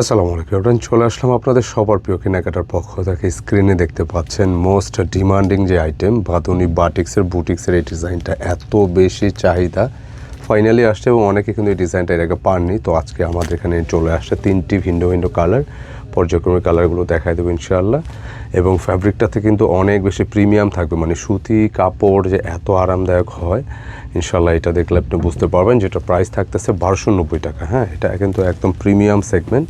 আসসালামু আলাইকুম এবার চলে আসলাম আপনাদের সবার প্রিয় কেনাকাটার পক্ষ থেকে। স্ক্রিনে দেখতে পাচ্ছেন মোস্ট ডিমান্ডিং যে আইটেম বাদুনি বাটিক্সের বুটিক্সের এই ডিজাইনটা এত বেশি চাহিদা। ফাইনালি আসছে এবং অনেকে কিন্তু এই ডিজাইনটা এর আগে পাননি। তো আজকে আমাদের এখানে চলে আসছে তিনটি ভিন্ন ভিন্ন কালার পর্যায়ক্রমে কালারগুলো দেখাই দেবো ইনশাআল্লাহ। এবং ফ্যাব্রিকটাতে কিন্তু অনেক বেশি প্রিমিয়াম থাকবে। মানে সুতি কাপড় যে এত আরামদায়ক হয় ইনশাল্লাহ এটা দেখলে আপনি বুঝতে পারবেন যেটা প্রাইস থাকতেছে বারোশো নব্বই টাকা। হ্যাঁ এটা কিন্তু একদম প্রিমিয়াম সেগমেন্ট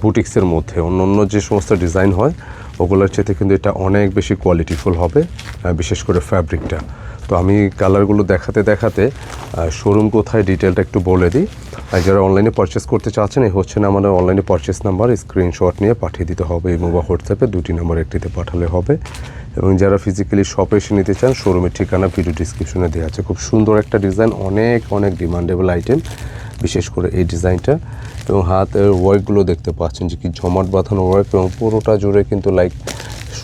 বুটিক্সের মধ্যে। অন্য অন্য যে সমস্ত ডিজাইন হয়, ওগুলোর চেয়ে কিন্তু এটা অনেক বেশি কোয়ালিটিফুল হবে বিশেষ করে ফ্যাব্রিকটা তো আমি কালারগুলো দেখাতে দেখাতে শোরুম কোথায় ডিটেলটা একটু বলে দিই। আর যারা অনলাইনে পারচেস করতে চাচ্ছেন, এই হচ্ছে না আমাদের অনলাইনে পারচেস নাম্বার স্ক্রিনশট নিয়ে পাঠিয়ে দিতে হবে এই মোবা হোয়াটসঅ্যাপে দুটি নাম্বার একটিতে পাঠালে হবে। এবং যারা ফিজিক্যালি শপে এসে নিতে চান শোরুমের ঠিকানা ভিডিও ডিসক্রিপশনে দেওয়া আছে। খুব সুন্দর একটা ডিজাইন অনেক অনেক ডিমান্ডেবল আইটেম বিশেষ করে এই ডিজাইনটা এবং হাতের ওয়ার্কগুলো দেখতে পাচ্ছেন যে কি জমাট বাঁধানো ওয়ার্ক এবং পুরোটা জুড়ে কিন্তু লাইক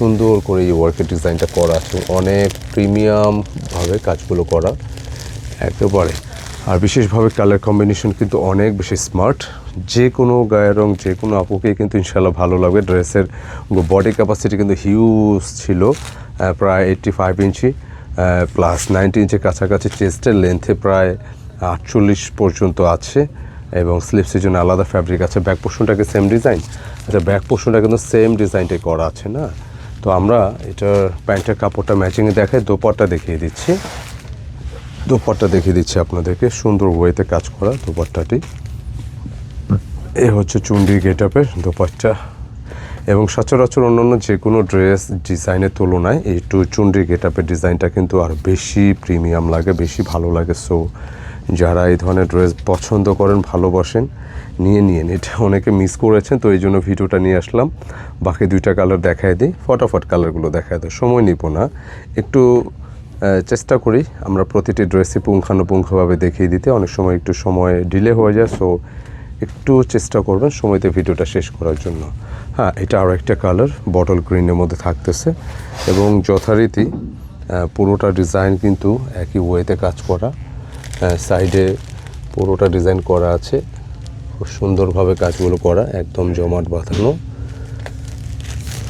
সুন্দর করে এই ওয়ার্কের ডিজাইনটা করা আছে। অনেক প্রিমিয়ামভাবে কাজগুলো করা একেবারে। আর বিশেষভাবে কালার কম্বিনেশন কিন্তু অনেক বেশি স্মার্ট যে কোনো গায়ের রং, যে কোনো আপুকেই কিন্তু ইনশাল্লাহ ভালো লাগবে। ড্রেসের বডি ক্যাপাসিটি কিন্তু হিউজ ছিল প্রায় eighty five inch plus ninety ইঞ্চের কাছাকাছি চেস্টের লেন্থে প্রায় আটচল্লিশ পর্যন্ত আছে। এবং স্লিপসের জন্য আলাদা ফ্যাব্রিক আছে। ব্যাক পোর্শনটাকে সেম ডিজাইন আচ্ছা ব্যাক পোর্শনটা কিন্তু সেম ডিজাইনটাই করা আছে, না? তো আমরা এটার প্যান্টের কাপড়টা ম্যাচিংয়ে দেখাই, দোপাট্টা দেখিয়ে দিচ্ছি। দোপাট্টা দেখিয়ে দিচ্ছি আপনাদেরকে, সুন্দর ওয়েতে কাজ করা দোপাট্টাটি। এ হচ্ছে চুন্ডি গেট আপের দোপাট্টা। এবং সচরাচর অন্যান্য যে কোনো ড্রেস ডিজাইনের তুলনায় এই টু চুন্ডি গেট আপের ডিজাইনটা কিন্তু আর বেশি প্রিমিয়াম লাগে, বেশি ভালো লাগে। সো যারা এই ধরনের ড্রেস পছন্দ করেন, ভালোবাসেন, নিয়ে নিন এটা অনেকে মিস করেছেন, তো এই জন্য ভিডিওটা নিয়ে আসলাম। বাকি দুইটা কালার দেখায় দিই। ফটাফট কালারগুলো দেখায় দিই সময় নিব না। একটু চেষ্টা করি আমরা প্রতিটি ড্রেসই পুঙ্খানুপুঙ্খভাবে দেখিয়ে দিতে। অনেক সময় একটু সময় ডিলে হয়ে যায় সো একটু চেষ্টা করবেন সময়তে ভিডিওটা শেষ করার জন্য। হ্যাঁ এটা আরও একটা কালার বটল গ্রিনের মধ্যে থাকতেছে। এবং যথারীতি পুরোটা ডিজাইন কিন্তু একই ওয়েতে কাজ করা। সাইডে পুরোটা ডিজাইন করা আছে। খুব সুন্দরভাবে কাজগুলো করা, একদম জমাট বাঁধানো।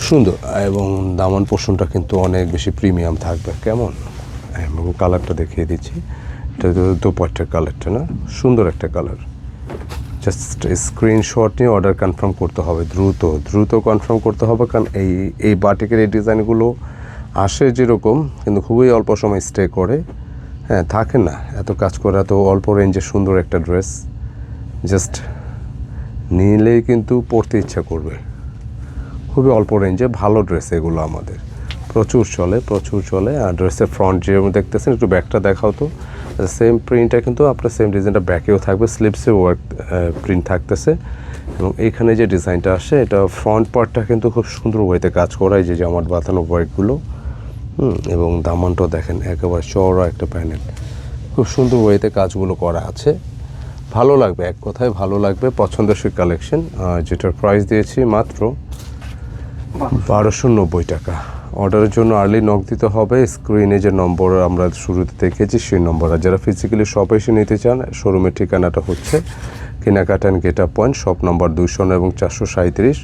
সুন্দর, এবং দামান পোষণটা কিন্তু অনেক বেশি প্রিমিয়াম থাকবে, কেমন? এবং কালারটা দেখিয়ে দিচ্ছি। এটা দোপাট্টার কালারটা না? সুন্দর একটা কালার জাস্ট স্ক্রিনশট নিয়ে অর্ডার কনফার্ম করতে হবে, দ্রুত। দ্রুত কনফার্ম করতে হবে, কারণ এই এই বাটিকের এই ডিজাইনগুলো আসে যেরকম, কিন্তু খুবই অল্প সময় স্টে করে। হ্যাঁ থাকে না। এত কাজ করা, এত অল্প রেঞ্জে সুন্দর একটা ড্রেস জাস্ট নিলেই কিন্তু পরতে ইচ্ছা করবে। খুবই অল্প রেঞ্জে ভালো ড্রেস এগুলো আমাদের। প্রচুর চলে প্রচুর চলে। আর ড্রেসের ফ্রন্ট যেরকম দেখতেছেন, একটু ব্যাকটা দেখাও তো। সেম প্রিন্টটা কিন্তু আপনার সেম ডিজাইনটা ব্যাকেও থাকবে। স্লিপসে ওয়ার্ক প্রিন্ট থাকতেছে। এবং এইখানে যে ডিজাইনটা আসে, এটা ফ্রন্ট পার্টটা কিন্তু খুব সুন্দর ওয়েতে কাজ করা এই যে জামার বাঁধানো ওয়ার্কগুলো এবং দামানটাও দেখেন, একেবারে চওড়া একটা প্যানেল। খুব সুন্দর ওয়েতে কাজগুলো করা আছে। ভালো লাগবে, এক কথায় ভালো লাগবে, পছন্দসই কালেকশন। যেটার প্রাইস দিয়েছি মাত্র বারোশো নব্বই টাকা। অর্ডারের জন্য আর্লি নক দিতে হবে, স্ক্রিনে যে নম্বর আমরা শুরুতে দেখেছি, সেই নম্বর। আর যারা ফিজিক্যালি শপে এসে নিতে চান শোরুমের ঠিকানাটা হচ্ছে কেনাকাটা and get up point shop number দুইশো এবং চারশো সাঁত্রিশ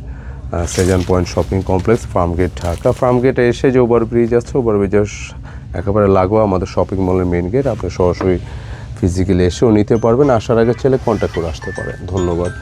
Sezan point shopping complex farm gate Dhaka farm গেটে এসে যে ওভারব্রিজ আছে ওভার ব্রিজের একেবারে লাগোয়া আমাদের শপিং মলের মেন গেট আপনি সরাসরি ফিজিক্যালি এসেও নিতে পারবেন। আসার আগে ছেলে কন্ট্যাক্ট করে আসতে পারেন। ধন্যবাদ।